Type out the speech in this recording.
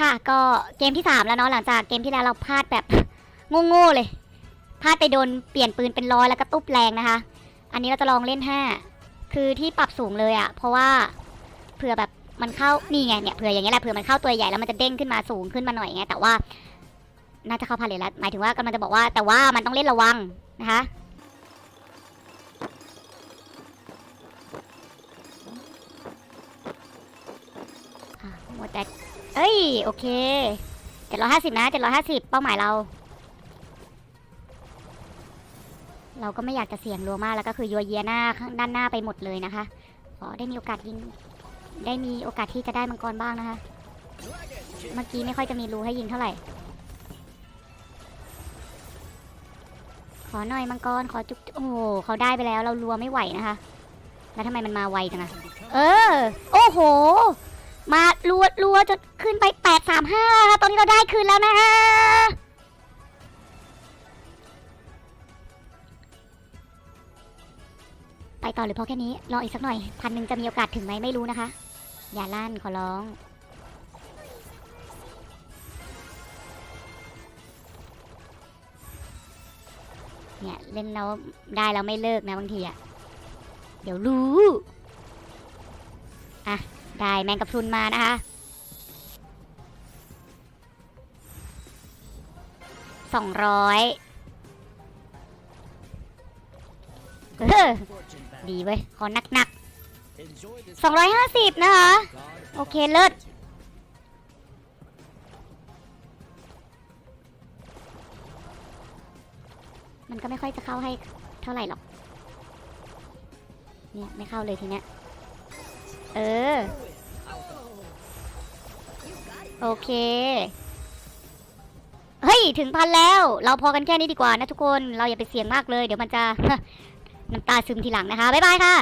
ค่ะก็เกมที่สามแล้วเนาะหลังจากเกมที่แล้วเราพลาดแบบโง่ๆเลยพลาดไปโดนเปลี่ยนปืนเป็นร้อยแล้วก็ตุ๊บแรงนะคะ อันนี้เราจะลองเล่นห้าคือที่ปรับสูงเลยอะเพราะว่าเผื่อแบบมันเข้านี่ไงเนี่ยเผื่ออย่างเงี้ยแหละเผื่อมันเข้าตัวใหญ่แล้วมันจะเด้งขึ้นมาสูงขึ้นมาหน่อยไงแต่ว่า น่าจะเข้าพาเลทแล้วหมายถึงว่ากำลังจะบอกว่า แต่ว่ามันต้องเล่นระวังนะคะอะหมดแต่ เอ้ย โอเคเจ็ดร้อยห้าสิบนะเจ็ดร้อยห้าสิบเป้าหมายเรา เราก็ไม่อยากจะเสี่ยงรัวมากแล้วก็คือยัวเยียหน้าข้างด้านหน้าไปหมดเลยนะคะขอได้มีโอกาสยิง ได้มีโอกาสที่จะได้มังกรบ้างนะคะ เมื่อกี้ไม่ค่อยจะมีรูให้ยิงเท่าไหร่ ขอหน่อยมังกร ขอจุกโอ้โหเขาได้ไปแล้ว เรารัวไม่ไหวนะคะ แล้วทำไมมันมาไวจังอะเออ โอ้โห มารัวรัวจนขึ้นไปแปดสามห้าตอนนี้เราได้คืนแล้วนะฮะไปต่อหรือพอแค่นี้ รออีกสักหน่อย พันหนึ่งจะมีโอกาสถึงไหมไม่รู้นะคะ อย่าลั่นขอร้อง เนี่ย เล่นแล้วได้แล้วไม่เลิกนะบางทีอะเดี๋ยวรู้ อะ ได้แมงกะพรุนมานะคะสองร้อยเออดีเว้ย ขอหนักหนักสองร้อยห้าสิบนะคะ โอเค เลิศมันก็ไม่ค่อยจะเข้าให้เท่าไหร่หรอก เนี่ย ไม่เข้าเลยทีเนี้ย เออ โอเค เฮ้ย ถึงพันแล้ว เราพอกันแค่นี้ดีกว่านะทุกคน เราอย่าไปเสี่ยงมากเลย เดี๋ยวมันจะน้ำตาซึมทีหลังนะคะ บ๊ายบายค่ะ